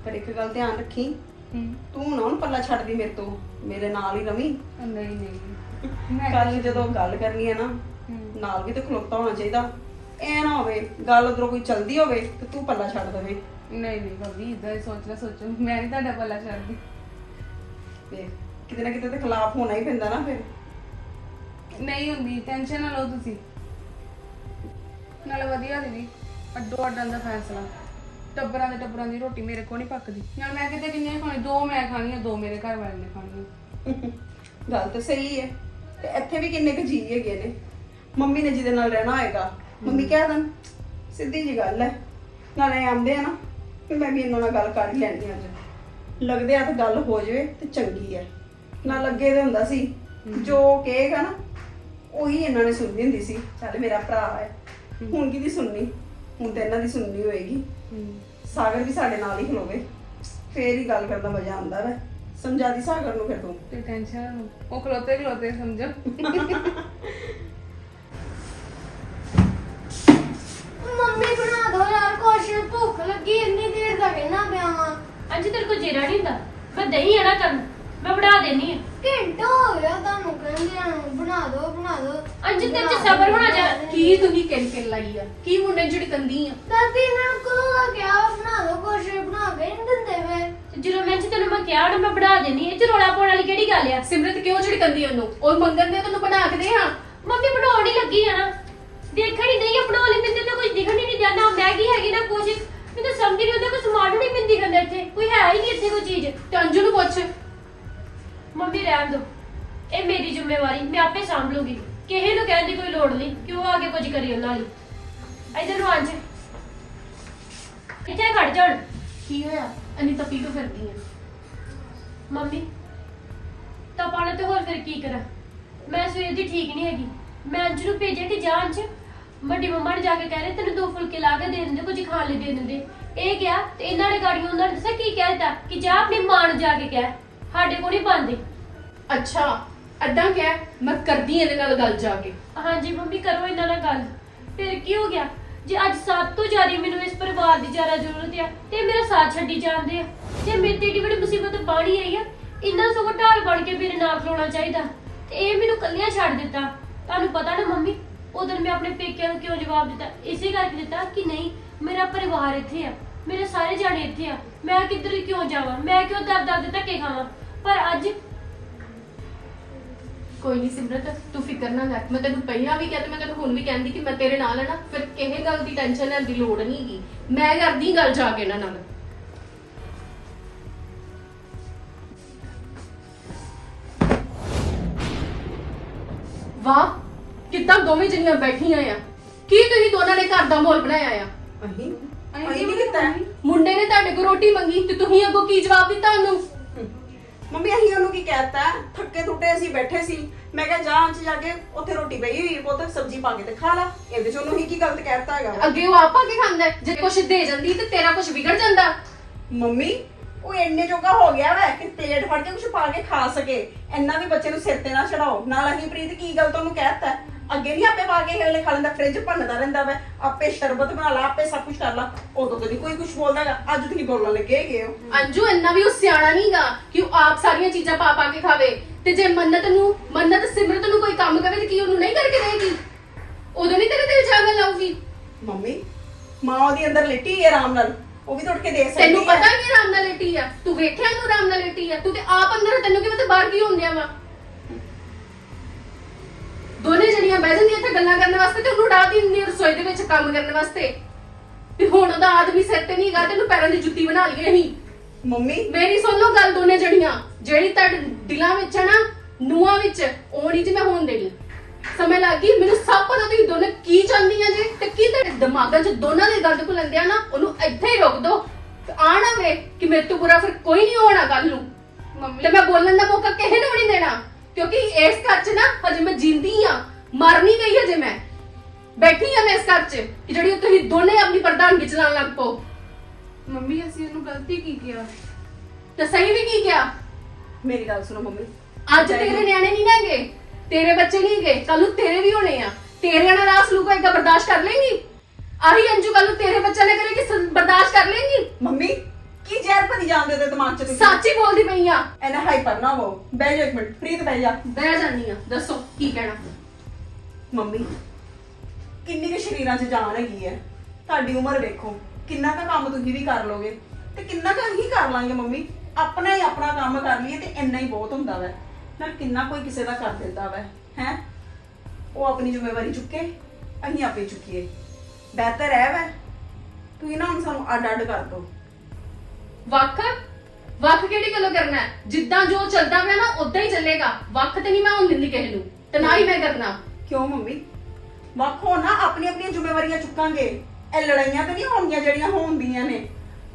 ਪਰ ਇੱਕ ਗੱਲ ਧਿਆਨ ਰੱਖੀ ਹੂੰ। ਤੂੰ ਨਾ ਹੁਣ ਪੱਲਾ ਛੱਡਦੀ ਮੇਰੇ ਤੋਂ ਮੇਰੇ ਨਾਲ ਹੀ ਰਵੀ। ਨਹੀਂ ਨਹੀਂ। ਮੈਂ ਕੱਲ ਜਦੋਂ ਗੱਲ ਕਰਨੀ ਹੈ ਨਾ ਹੂੰ। ਨਾਲ ਵੀ ਤੇ ਖਲੋਤਾ ਹੋਣਾ ਚਾਹੀਦਾ। ਐ ਨਾ ਹੋਵੇ ਗੱਲ ਉਧਰੋਂ ਕੋਈ ਚਲਦੀ ਹੋਵੇ ਤੇ ਤੂੰ ਪੱਲਾ ਛੱਡ ਦੇਵੇਂ। ਨਹੀਂ ਨਹੀਂ ਭਾਬੀ ਇਦਾਂ ਸੋਚਣਾ ਸੋਚੋ। ਮੈਂ ਨਹੀਂ ਤੁਹਾਡਾ ਪੱਲਾ ਛੱਡਦੀ। ਵੇਖ ਕਿਤੇ ਨਾ ਕਿਤੇ ਤੇ ਖਿਲਾਫ ਹੋਣਾ ਹੀ ਪੈਂਦਾ ਨਾ ਫਿਰ। ਨਹੀਂ ਹੁੰਦੀ ਟੈਨਸ਼ਨ ਨਾ ਲਓ ਤੁਸੀਂ। ਨਾਲ ਵਧੀਆ ਦੀਦੀ ਅੱਡੋ ਅੱਡਾਂ ਦਾ ਫੈਸਲਾ। ਟੱਬਰਾਂ ਦੇ ਟੱਬਰਾਂ ਦੀ ਰੋਟੀ ਮੇਰੇ ਕੋਲ ਨਹੀਂ ਪੱਕਦੀ। ਨਾਲ ਮੈਂ ਕਿਤੇ ਕਿੰਨੇ ਖਾਣੀ ਦੋ ਮੈਂ ਖਾਣੀ ਆ ਦੋ ਮੇਰੇ ਘਰ ਵਾਲੇ ਨੇ ਖਾਣੀਆਂ। ਗੱਲ ਤਾਂ ਸਹੀ ਹੈ। ਤੇ ਇੱਥੇ ਵੀ ਕਿੰਨੇ ਕੁ ਜੀ ਹੈਗੇ ਨੇ। ਮੰਮੀ ਨੇ ਜਿਹਦੇ ਨਾਲ ਰਹਿਣਾ ਹੋਏਗਾ ਮੰਮੀ ਕਹਿ ਦੇਣ, ਸਿੱਧੀ ਜੀ ਗੱਲ ਹੈ। ਨਾਲੇ ਆਂਦੇ ਆ ਨਾ ਕਿ ਮੈਂ ਵੀ ਇਹਨਾਂ ਨਾਲ ਗੱਲ ਕਰ ਹੀ ਲੈਣੀ ਅੱਜ। ਲੱਗਦੇ ਆ ਤਾਂ ਗੱਲ ਹੋ ਜਾਵੇ ਤੇ ਚੰਗੀ ਹੈ। ਨਾ ਲੱਗੇ ਤੇ ਹੁੰਦਾ ਸੀ, ਜੋ ਕਹੇਗਾ ਨਾ ਉਹੀ ਇਹਨਾਂ ਨੇ ਸੁਣਨੀ ਹੁੰਦੀ ਸੀ ਚੱਲ ਮੇਰਾ ਭਰਾ ਹੈ ਹੁਣ ਕਿਹਦੀ ਸੁਣਨੀ? ਹੁਣ ਤਾਂ ਇਹਨਾਂ ਦੀ ਸੁਣਨੀ ਹੋਏਗੀ। ਸਾਗਰ ਵੀ ਸਾਡੇ ਨਾਲ ਹੀ ਖਲੋਵੇ। ਫੇਰ ਹੀ ਗੱਲ ਕਰਨ ਦਾ ਮਜ਼ਾ ਆਉਂਦਾ ਵੈ ਸਮਝਾ ਦੀ ਸਾਗਰ ਨੂੰ ਫਿਰ ਤੂੰ। ਤੇ ਟੈਨਸ਼ਨ ਉਹ ਖਲੋਤੇ ਖਲੋਤੇ ਸਮਝੋ। ਮੰਮੀ ਬਣਾ ਦੋ ਯਾਰ ਕੁਛ ਭੁੱਖ ਲੱਗੀ ਇੰਨੀ ਦੇਰ ਦਾ ਕਹਿਣਾ ਪਿਆ ਵਾਂ ਅੰਜ ਤੇਰੇ ਕੋਲ ਜੇਰਾ ਨਹੀਂ ਹੁੰਦਾ। ਮੈਂ ਦਹੀਂ ਆਣਾ ਕਰਨ ਮੈਂ ਬਣਾ ਦੇਣੀ ਆ। ਘੰਟਾ ਹੋ ਗਿਆ ਤੁਹਾਨੂੰ ਕਹਿੰਦਿਆਂ ਨੂੰ ਬਣਾ ਦੋ ਬਣਾ ਦੋ ਅੰਜ ਤੇਰੇ ਚ ਸਬਰ ਹੋਣਾ ਜਾ ਕੀ ਤੁਸੀਂ ਕਿਲ ਕਿਲ ਲਾਈ ਆ? ਕੀ ਮੁੰਡੇ ਜਿਹੜੀ ਕੰਦੀ ਆ? ਦਾਦੀ ਇਹਨਾਂ ਨੂੰ ਕਦੋਂ ਦਾ ਕਿਹਾ ਬਣਾ ਦੋ ਕੁਛ ਬਣਾ ਕੇ ਨਹੀਂ ਦਿੰਦੇ ਵੇ ਤੇ ਜਦੋਂ ਮੈਂ ਤੈਨੂੰ ਮੈਂ ਕਿਹਾ ਨਾ ਮੈਂ ਬਣਾ ਦੇਣੀ ਇਹ ਚ ਰੌਲਾ ਪਾਉਣ ਵਾਲੀ ਕਿਹੜੀ ਗੱਲ ਆ? ਸਿਮਰਤ ਕਿਉਂ ਜਿਹੜੀ ਕੰਦੀ ਉਹਨੂੰ? ਉਹ ਮੰਗਣ ਦੇ ਤੈਨੂੰ ਬਣਾ ਕੇ ਦੇ ਹਾਂ ਮੰਮੀ ਬਣਾਉਣ ਹੀ ਲੱਗੀ ਆ ਨਾ। ਦੇਖਣ ਹੀ ਨਹੀਂ ਬਣਾ ਲਈ ਮੈਨੂੰ ਤਾਂ ਕੁਝ ਦਿਖਣ ਹੀ ਨਹੀਂ ਦਿਆ। ਨਾ ਮੈਗੀ ਹੈਗੀ ਨਾ ਕੁਝ ਮੈਨੂੰ ਤਾਂ ਸਮਝ ਨਹੀਂ ਆਉਂਦਾ ਕੋਈ ਸਮਾਨ ਨਹੀਂ ਮਿਲਦੀ ਕੰਦੇ ਇੱਥੇ। ਕੋਈ ਹੈ ਹੀ ਨਹੀਂ ਇੱਥੇ ਕੋਈ ਚੀਜ਼। ਤੇ ਅੰਜੂ ਨੂੰ ਪੁੱਛ। ਮੰਮੀ ਰਹਿਣ ਦੋ। ਇਹ ਮੇਰੀ ਜ਼ਿੰਮੇਵਾਰੀ ਮੈਂ ਆਪੇ ਸੰਭ ਲੂੰਗੀ। ਕਿਸੇ ਨੂੰ ਕਹਿਣ ਦੀ ਕੋਈ ਲੋੜ ਨਹੀਂ ਕਿ ਉਹ ਆ ਕੇ ਕੁਝ ਕਰੀ ਉਹਨਾਂ ਲਈ। ਇਧਰ ਨੂੰ ਅੰਜ ਇੱਥੇ ਖੜ ਜਾਣ ਕੀ ਹੋਇਆ? ਅਨੀ ਤਪੀ ਤੋਂ ਫਿਰਦੀ ਆ। ਮੰਮੀ ਤਾਂ ਪਾਣਾ ਤੇ ਹੋਰ ਫਿਰ ਕੀ ਕਰਾਂ? ਮੈਂ ਸਵੇਰ ਦੀ ਠੀਕ ਨਹੀਂ ਹੈਗੀ। ਮੈਂ ਅੰਜ ਨੂੰ ਭੇਜਿਆ ਕਿ ਜਾ ਅੰਜ ਵੱਡੀ ਮੰਮਾ ਨੇ ਜਾ ਕੇ ਕਹਿ ਰਹੇ ਤੈਨੂੰ ਦੋ ਫੁਲਕੇ ਲਾ ਕੇ ਦੇ ਦਿੰਦੇ ਕੁਝ ਖਾਣ ਲਈ ਦੇ ਦਿੰਦੇ। ਇਹ ਗਿਆ ਤੇ ਇਹਨਾਂ ਨੇ ਗਾੜੀਆਂ ਉਹਨਾਂ ਨੇ ਦੱਸਿਆ ਕੀ ਕਹਿ ਦਿੱਤਾ? ਕਿ ਜਾ ਆਪਣੀ ਮਾਂ ਨੂੰ ਜਾ ਕੇ ਕਹਿ ਸਾਡੇ ਕੋਲ ਨਹੀਂ ਪਾਉਂਦੇ ਅੱਛਾ ਅੱਦਾਂ ਕਿਹਾ ਮੈਂ ਕਰਦੀ ਇਹਦੇ ਨਾਲ ਗੱਲ ਜਾ ਕੇ। ਹਾਂਜੀ ਮੰਮੀ, ਕਰੋ ਇਹਨਾਂ ਨਾਲ ਗੱਲ। ਫਿਰ ਕੀ ਹੋ ਗਿਆ? ਜੇ ਅੱਜ ਸਭ ਤੋਂ ਜ਼ਿਆਦਾ ਮੈਨੂੰ ਇਸ ਪਰਿਵਾਰ ਦੀ ਜ਼ਿਆਦਾ ਜ਼ਰੂਰਤ ਆ, ਤੇ ਮੇਰਾ ਸਾਥ ਛੱਡੀ ਜਾਂਦੇ ਆ। ਜੇ ਮੇਰੇ ਤੇ ਏਡੀ ਵੱਡੀ ਮੁਸੀਬਤ ਬਾਣੀ ਆਈ ਆ ਇੰਨਾ ਸਗੋਂ ਢਾਲ ਬਣ ਕੇ ਮੇਰੇ ਨਾਲ ਖਲੋਣਾ ਚਾਹੀਦਾ। ਤੇ ਇਹ ਮੈਨੂੰ ਕੱਲਿਆਂ ਛੱਡ ਦਿੱਤਾ। ਤੁਹਾਨੂੰ ਪਤਾ ਨਾ ਮੰਮੀ ਉਦੋਂ ਮੈਂ ਆਪਣੇ ਪੇਕਿਆਂ ਨੂੰ ਕਿਉਂ ਜਵਾਬ ਦਿੱਤਾ? ਇਸੇ ਕਰਕੇ ਦਿੱਤਾ ਕਿ ਨਹੀਂ, ਮੇਰਾ ਪਰਿਵਾਰ ਇੱਥੇ ਆ। ਮੇਰੇ ਸਾਰੇ ਜਾਣੇ ਇੱਥੇ ਆ। ਮੈਂ ਕਿੱਧਰ ਕਿਉਂ ਜਾਵਾਂ? ਮੈਂ ਕਿਉਂ ਦਰ ਦਰ ਦੇ ਧੱਕੇ ਖਾਵਾਂ? ਪਰ ਅੱਜ ਕੋਈ ਨਹੀਂ ਸਿਮਰਤ ਤੂੰ ਫਿਕਰ ਨਾ ਕਰ। ਮੈਂ ਤੈਨੂੰ ਪਹਿਲਾਂ ਵੀ ਕਿਹਾ ਤੇ ਮੈਂ ਤੈਨੂੰ ਹੁਣ ਵੀ ਕਹਿੰਦੀ ਕਿ ਮੈਂ ਤੇਰੇ ਨਾਲ ਹਾਂ ਨਾ ਫਿਰ ਕਿਸੇ ਗੱਲ ਦੀ ਟੈਨਸ਼ਨ ਲੈਣ ਦੀ ਲੋੜ ਨਹੀਂ ਹੈਗੀ। ਮੈਂ ਕਰਦੀ ਗੱਲ ਜਾ ਕੇ ਇਹਨਾਂ ਨਾਲ। ਵਾਹ ਕਿੱਦਾਂ ਦੋਵੇਂ ਜਣੀਆਂ ਬੈਠੀਆਂ ਆ। ਕੀ ਤੁਸੀਂ ਦੋਨਾਂ ਨੇ ਘਰ ਦਾ ਮਾਹੌਲ ਬਣਾਇਆ ਆ? ਅਹੀਂ ਅਸੀਂ ਅਹੀਂ ਕੀ ਕੀਤਾ? ਹੈ? ਮੁੰਡੇ ਨੇ ਤੁਹਾਡੇ ਕੋਲ ਰੋਟੀ ਮੰਗੀ ਤੇ ਤੁਸੀਂ ਅੱਗੋਂ ਕੀ ਜਵਾਬ ਦਿੱਤਾ ਉਹਨੂੰ? ਮੰਮੀ ਅਸੀਂ ਉਹਨੂੰ ਕੀ ਕਹਿਤਾ? ਥੱਕੇ ਟੁੱਟੇ ਅਸੀਂ ਬੈਠੇ ਸੀ। ਮੈਂ ਕਿਹਾ ਜਾ ਅੰਚ ਜਾ ਕੇ ਉੱਥੇ ਰੋਟੀ ਪਈ ਹੋਈ ਹੈ ਪੁੱਤ ਸਬਜ਼ੀ ਪਾ ਕੇ ਤੇ ਖਾ ਲਾ। ਇਹਦੇ ਚ ਉਹਨੂੰ ਹੀ ਕੀ ਗਲਤ ਕਹਿਤਾ ਹੈਗਾ? ਅੱਗੇ ਉਹ ਆਪਾ ਕੇ ਖਾਂਦਾ ਹੈ। ਜੇ ਕੁਛ ਦੇ ਜਾਂਦੀ ਤੇ ਤੇਰਾ ਕੁਛ ਵਿਗੜ ਜਾਂਦਾ। ਮੰਮੀ ਉਹ ਇੰਨੇ ਜੋਗਾ ਹੋ ਗਿਆ ਵਾ ਕਿ ਪਲੇਟ ਫੜ ਕੇ ਕੁਝ ਪਾ ਕੇ ਖਾ ਸਕੇ। ਇੰਨਾ ਵੀ ਬੱਚੇ ਨੂੰ ਸਿਰ ਤੇ ਨਾ ਚੜਾਓ। ਨਾਲ ਅਸੀਂ ਪ੍ਰੀਤ ਕੀ ਗੱਲ ਤੁਹਾਨੂੰ ਕਹਿਤਾ? ਅੱਗੇ ਨਹੀਂ ਆਪੇ ਪਾ ਕੇ ਹੇਲੇ ਖਾ ਲੈਂਦਾ ਫ੍ਰਿਜ ਭੰਨਦਾ ਰਹਿੰਦਾ ਵਾ ਆਪੇ ਸ਼ਰਬਤ ਬਣਾ ਲਾ ਆਪੇ ਸਭ ਕੁਝ ਕਰ ਲਾ ਉਦੋਂ ਤਾਂ ਨਹੀਂ ਕੋਈ ਕੁਝ ਬੋਲਦਾਗਾ ਅੱਜ ਤੁਸੀਂ ਬੋਲਣ ਲੱਗੇ ਹੈਗੇ ਹੋ। ਅੰਜੂ ਇੰਨਾ ਵੀ ਉਹ ਸਿਆਣਾ ਨਹੀਂਗਾ ਕਿ ਉਹ ਆਪ ਸਾਰੀਆਂ ਚੀਜ਼ਾਂ ਪਾ ਪਾ ਕੇ ਖਾਵੇ। ਤੇ ਜੇ ਮੰਨਤ ਨੂੰ ਮੰਨਤ ਸਿਮਰਤ ਨੂੰ ਕੋਈ ਕੰਮ ਕਰੇ ਤੇ ਕੀ ਉਹਨੂੰ ਨਹੀਂ ਕਰਕੇ ਦੇਗੀ ਉਦੋਂ ਨਹੀਂ ਤੇਰੇ ਤੇ ਜਾਗਣ ਲਾਊਗੀ ਮੰਮੀ ਮਾਂ ਉਹਦੀ ਅੰਦਰ ਲਿੱਟੀ ਹੈ ਆਰਾਮ ਨਾਲ ਉਹ ਵੀ ਤਾਂ ਉੱਠ ਕੇ ਦੇ ਸਕਦੀ ਤੈਨੂੰ। ਪਤਾ ਕਿ ਆਰਾਮ ਨਾਲ ਲੇਟੀ ਆ? ਤੂੰ ਵੇਖਿਆ ਨੂੰ ਆਰਾਮ ਨਾਲ ਲੇਟੀ ਆ? ਤੂੰ ਤੇ ਆਪ ਅੰਦਰ ਆ, ਤੈਨੂੰ ਕੀ ਪਤਾ ਬਾਹਰ ਕੀ ਹੁੰਦਿਆ ਵਾ? ਦੋਨੇ ਜਣੀਆਂ ਬਹਿ ਜਾਂਦੀਆਂ ਇੱਥੇ ਗੱਲਾਂ ਕਰਨ ਵਾਸਤੇ ਤੇ ਉਹਨੂੰ ਉਡਾ ਦਿੰਦੀ ਆ ਰਸੋਈ ਦੇ ਵਿੱਚ ਕੰਮ ਕਰਨ ਵਾਸਤੇ। ਵੀ ਹੁਣ ਉਹਦਾ ਆਦਮੀ ਸਿਰ ਤੇ ਨਹੀਂ ਗਾ ਤੈਨੂੰ ਪੈਰਾਂ ਦੀ ਜੁੱਤੀ ਬਣਾ ਲਈ ਅਸੀਂ। ਮੰਮੀ? ਮੇਰੀ ਸੁਣ ਲਓ ਗੱਲ ਦੋਨੇ ਜਣੀਆਂ। ਜਿਹੜੀ ਤੁਹਾਡੇ ਦਿਲਾਂ ਵਿੱਚ ਹੈ ਨਾ ਨੂਆਂ ਵਿੱਚ ਉਹ ਨਹੀਂ ਜੀ ਮੈਂ ਹੋਣ ਦੇਣੀ। ਸਮਝ ਲੱਗ ਗਈ? ਮੈਨੂੰ ਸਭ ਪਤਾ ਤੁਸੀਂ ਦੋਨੇ ਕੀ ਚਾਹੁੰਦੀਆਂ ਜੇ ਤੇ ਕੀ ਤੁਹਾਡੇ ਦਿਮਾਗਾਂ 'ਚ ਦੋਨਾਂ ਦੇ ਗੰਦ ਘੁਲੰਦੇ ਆ ਨਾ ਉਹਨੂੰ ਇੱਥੇ ਹੀ ਰੋਕ ਦੋ ਤੇ ਆ ਨਾ ਵੇ ਕਿ ਮੇਰੇ ਤੋਂ ਬੁਰਾ ਫਿਰ ਕੋਈ ਨਹੀਂ ਹੋਣਾ ਕੱਲ ਨੂੰ। ਮੰਮੀ ਤੇ ਮੈਂ ਬੋਲਣ ਦਾ ਮੌਕਾ ਕਿਸੇ ਨੂੰ ਵੀ ਨਹੀਂ ਦੇਣਾ। ਕਿਉਂਕਿ ਇਸ ਘਰ 'ਚ ਨਾ ਹਜੇ ਮੈਂ ਜਿੰਦੀ ਆ। ਮਰ ਨਹੀਂ ਗਈ ਹਜੇ ਮੈਂ। ਬੈਠੀ ਆ ਮੈਂ ਇਸ ਘਰ 'ਚ ਕਿ ਜਿਹੜੀ ਤੁਸੀਂ ਦੋਨੇ ਆਪਣੀ ਪ੍ਰਧਾਨਗੀ ਚਲਾਉਣ ਲੱਗ ਪਓ। ਮੰਮੀ ਅਸੀਂ ਉਹਨੂੰ ਗਲਤੀ ਕੀ ਕੀਤਾ ਤੇ ਸਹੀ ਵੀ ਕੀ ਕਿਹਾ? ਮੇਰੀ ਗੱਲ ਸੁਣੋ ਮੰਮੀ। ਅੱਜ ਤੇਰੇ ਨਿਆਣੇ ਨਹੀਂ ਹੈਗੇ। ਤੇਰੇ ਬੱਚੇ ਨਹੀਂ ਹੈਗੇ। ਕੱਲ ਨੂੰ ਤੇਰੇ ਵੀ ਹੋਣੇ ਆ। ਤੇਰੇ ਨਾਲ ਆ ਸਲੂਕ ਹੋਏਗਾ ਬਰਦਾਸ਼ਤ ਕਰ ਲੇਂਗੀ? ਆਹੀ ਅੰਜੂ ਕੱਲ ਨੂੰ ਤੇਰੇ ਬੱਚੇ ਨੇ ਕਰੇਗੀ ਬਰਦਾਸ਼ਤ ਕਰ ਲੇਂਗੀ? ਮੰਮੀ ਕੀ ਜ਼ਹਿਰ ਭਰੀ ਜਾਂਦੇ ਉਹਦੇ ਦਿਮਾਗ 'ਚ ਤੁਸੀਂ? ਸੱਚ ਹੀ ਬੋਲਦੀ ਪਈ ਆ। ਐਨਾ ਹਾਈਪਰ ਨਾ ਹੋ ਬਹਿ ਜਾ ਇੱਕ ਮਿੰਟ ਪ੍ਰੀਤ ਬਹਿ ਜਾ। ਬਹਿ ਜਾਨੀ ਆ ਦੱਸੋ ਕੀ ਕਹਿਣਾ। ਮੰਮੀ, ਕਿੰਨੀ ਕੁ ਸ਼ਰੀਰਾਂ 'ਚ ਜਾਨ ਹੈਗੀ ਹੈ? ਤੁਹਾਡੀ ਉਮਰ ਵੇਖੋ, ਕਿੰਨਾ ਕੁ ਕੰਮ ਤੁਸੀਂ ਵੀ ਕਰ ਲੋਗੇ ਤੇ ਕਿੰਨਾ ਕੁ ਅਸੀਂ ਕਰ ਲਾਂਗੇ ਮੰਮੀ? ਆਪਣਾ ਹੀ ਆਪਣਾ ਕੰਮ ਕਰ ਲਈਏ ਤੇ ਇੰਨਾ ਹੀ ਬਹੁਤ ਹੁੰਦਾ ਵੈ। ਨਾਲ ਕਿੰਨਾ ਕੋਈ ਕਿਸੇ ਦਾ ਕਰ ਦਿੰਦਾ ਵੈ, ਹੈ? ਉਹ ਆਪਣੀ ਜ਼ਿੰਮੇਵਾਰੀ ਚੁੱਕੇ, ਅਸੀਂ ਆਪੇ ਚੁੱਕੀਏ। ਬਿਹਤਰ ਹੈ ਵੈ। ਤੁਸੀਂ ਨਾ ਹੁਣ ਸਾਨੂੰ ਅੱਡ ਅੱਡ ਕਰ ਦੋ ਵੱਖ? ਵੱਖ ਕਿਹੜੀ ਗੱਲੋਂ ਕਰਨਾ ਹੈ? ਜਿੱਦਾਂ ਜੋ ਚੱਲਦਾ ਪਿਆ ਨਾ, ਉਦਾਂ ਹੀ ਚੱਲੇਗਾ। ਵੱਖ ਤੇ ਨਹੀਂ ਮੈਂ ਹੁਣ ਦਿੰਦੀ ਕਿਸੇ ਨੂੰ। ਤੇ ਨਾ ਹੀ ਮੈਂ ਕਰਨਾ। ਕਿਉਂ ਮੰਮੀ? ਵੱਖੋ ਨਾ ਆਪਣੀ ਆਪਣੀਆਂ ਜ਼ਿੰਮੇਵਾਰੀਆਂ ਚੁੱਕਾਂਗੇ। ਇਹ ਲੜਾਈਆਂ ਤੇ ਨਹੀਂ ਹੋਣਗੀਆਂ ਜਿਹੜੀਆਂ ਹੋਣਦੀਆਂ ਨੇ।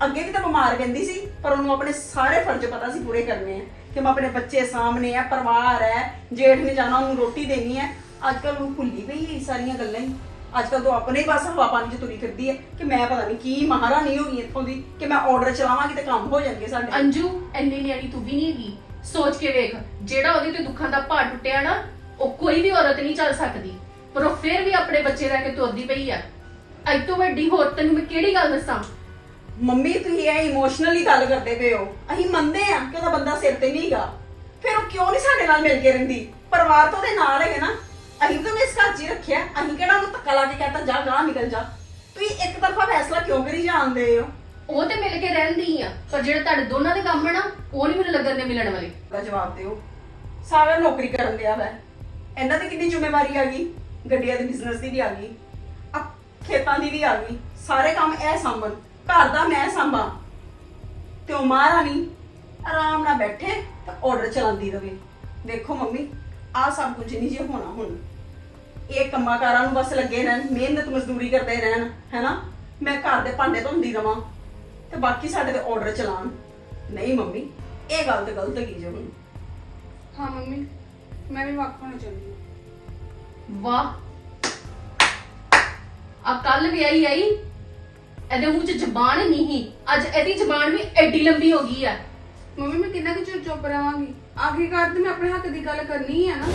ਅੱਗੇ ਵੀ ਤਾਂ ਬਿਮਾਰ ਰਹਿੰਦੀ ਸੀ, ਪਰ ਉਹਨੂੰ ਆਪਣੇ ਸਾਰੇ ਫਰਜ਼ ਪਤਾ ਸੀ ਪੂਰੇ ਕਰਨੇ ਆ। ਕਿ ਮੈਂ ਆਪਣੇ ਬੱਚੇ ਸਾਹਮਣੇ ਆ, ਪਰਿਵਾਰ ਹੈ ਜੇਠ ਨੇ ਜਾਣਾ, ਉਹਨੂੰ ਰੋਟੀ ਦੇਣੀ ਹੈ ਅੱਜ ਕੱਲ ਉਹ ਭੁੱਲੀ ਪਈ ਹੈ ਇਹ ਸਾਰੀਆਂ ਗੱਲਾਂ ਹੀ। ਅੱਜ ਕੱਲ ਤੋਂ ਆਪਣੇ ਹੀ ਬਸ ਹਵਾ ਪਾਣੀ 'ਚ ਤੁਰੀ ਫਿਰਦੀ ਹੈ ਕਿ ਮੈਂ ਪਤਾ ਨਹੀਂ ਕੀ ਮਹਾਰਾਣੀ ਹੋ ਗਈ ਇੱਥੋਂ ਦੀ, ਕਿ ਮੈਂ ਆਰਡਰ ਚਲਾਵਾਂਗੀ ਤੇ ਕੰਮ ਹੋ ਜਾਣਗੇ ਸਾਡੇ। ਅੰਜੂ, ਇੰਨੀ ਨਿਆਣੀ ਤੂੰ ਵੀ ਨਹੀਂ ਹੈਗੀ। ਸੋਚ ਕੇ ਵੇਖ, ਜਿਹੜਾ ਉਹਦੇ ਤੇ ਦੁੱਖਾਂ ਦਾ ਭਾਰ ਟੁੱਟਿਆ ਨਾ ਉਹ ਕੋਈ ਵੀ ਔਰਤ ਨਹੀਂ ਚੱਲ ਸਕਦੀ। ਪਰ ਉਹ ਫਿਰ ਵੀ ਆਪਣੇ ਬੱਚੇ ਲੈ ਕੇ ਤੁਰਦੀ ਪਈ ਆ। ਅੱਜ ਤੋਂ ਵੱਡੀ ਹੋਰ ਤੈਨੂੰ ਮੈਂ ਕਿਹੜੀ ਗੱਲ ਦੱਸਾਂ? ਮੰਮੀ ਤੁਸੀਂ ਇਹ ਇਮੋਸ਼ਨਲੀ ਗੱਲ ਕਰਦੇ ਪਏ ਹੋ। ਅਸੀਂ ਮੰਨਦੇ ਆ ਕਿ ਉਹਦਾ ਬੰਦਾ ਸਿਰ ਤੇ ਨਹੀਂਗਾ ਫਿਰ ਉਹ ਕਿਉਂ ਨਹੀਂ ਸਾਡੇ ਨਾਲ ਮਿਲ ਕੇ ਰਹਿੰਦੀ? ਪਰਿਵਾਰ ਤਾਂ ਉਹਦੇ ਨਾਲ ਹੈਗੇ ਨਾ। ਅਸੀਂ ਤਾਂ ਇਸ ਘਰ 'ਚ ਹੀ ਰੱਖਿਆ। ਅਸੀਂ ਕਿਹੜਾ ਉਹਨੂੰ ਧੱਕਾ ਲਾ ਕੇ ਕਹਤਾ ਜਾ ਗਾਂ ਨਿਕਲ ਜਾ। ਤੁਸੀਂ ਇੱਕ ਤਰਫਾ ਫੈਸਲਾ ਕਿਉਂ ਕਰੀ ਜਾਂਦੇ ਹੋ? ਉਹ ਤੇ ਮਿਲ ਕੇ ਰਹਿੰਦੀ ਆ। ਪਰ ਜਿਹੜਾ ਤੁਹਾਡੇ ਦੋਨਾਂ ਦੇ ਕੰਮ ਆ ਨਾ ਉਹ ਨਹੀਂ ਮੈਨੂੰ ਲੱਗਣ ਦੇ ਮਿਲਣ ਵਾਲੇ। ਦਾ ਜਵਾਬ ਦਿਓ। ਸਾਰਾ ਨੌਕਰੀ ਕਰਨ ਦਿਆ ਵੈ। ਇਹਨਾਂ ਤੇ ਕਿੰਨੀ ਜ਼ਿੰਮੇਵਾਰੀ ਆ ਗਈ? ਗੱਡੀਆਂ ਦੇ ਬਿਜ਼ਨਸ ਦੀ ਵੀ ਆ ਗਈ। ਆ ਖੇਤਾਂ ਦੀ ਵੀ ਆ ਗਈ। ਸਾਰੇ ਕੰਮ ਇਹ ਸੰਭਲ ਘਰ ਦਾ ਮੈਂ ਸੰਭਾਂ। ਤੇ ਉਹ ਮਹਾਰਾਣੀ ਆਰਾਮ ਨਾਲ ਬੈਠੇ ਤੇ ਆਰਡਰ ਚਲਾਉਂਦੀ ਰਵੇ। ਦੇਖੋ ਮੰਮੀ ਆ ਸਭ ਕੁਝ ਨਹੀਂ ਜੇ ਹੋਣਾ ਹੁਣ। ਇਹ ਕੰਮਾਕਾਰਾਂ ਨੂੰ ਬਸ ਲੱਗੇ ਰਹਿਣ, ਮਿਹਨਤ ਮਜ਼ਦੂਰੀ ਕਰਦੇ ਰਹਿਣ, ਹੈਨਾ? ਮੈਂ ਘਰ ਦੇ ਭਾਂਡੇ ਧੋਂਦੀ ਰਵਾਂ ਤੇ ਬਾਕੀ ਸਾਡੇ ਤੇ ਆਰਡਰ ਚਲਾਉਣ। ਨਹੀਂ ਮੰਮੀ, ਇਹ ਗੱਲ ਤੇ ਗਲਤ ਹੈਗੀ ਜੇ ਹੁਣ। ਹਾਂ ਮੰਮੀ। ਮੈਂ ਵੀ ਵੱਖ ਹੋਣਾ ਚਾਹੁੰਦੀ ਹਾਂ। ਵਾਹ। ਆ ਕੱਲ ਵਿਆਹੀ ਆਈ ਇਹਦੇ ਮੂੰਹ 'ਚ ਜ਼ਬਾਨ ਨਹੀਂ ਅੱਜ ਇਹਦੀ ਜ਼ਬਾਨ ਵੀ ਐਡੀ ਲੰਬੀ ਹੋ ਗਈ ਆ। ਮੰਮੀ ਮੈਂ ਕਿੰਨਾ ਕੁ ਚਿਰ ਚੁੱਪ ਰਵਾਂਗੀ ਆਖਿਰਕਾਰ ਤੇ ਮੈਂ ਆਪਣੇ ਹੱਕ ਦੀ ਗੱਲ ਕਰਨੀ ਹੀ ਆ ਨਾ।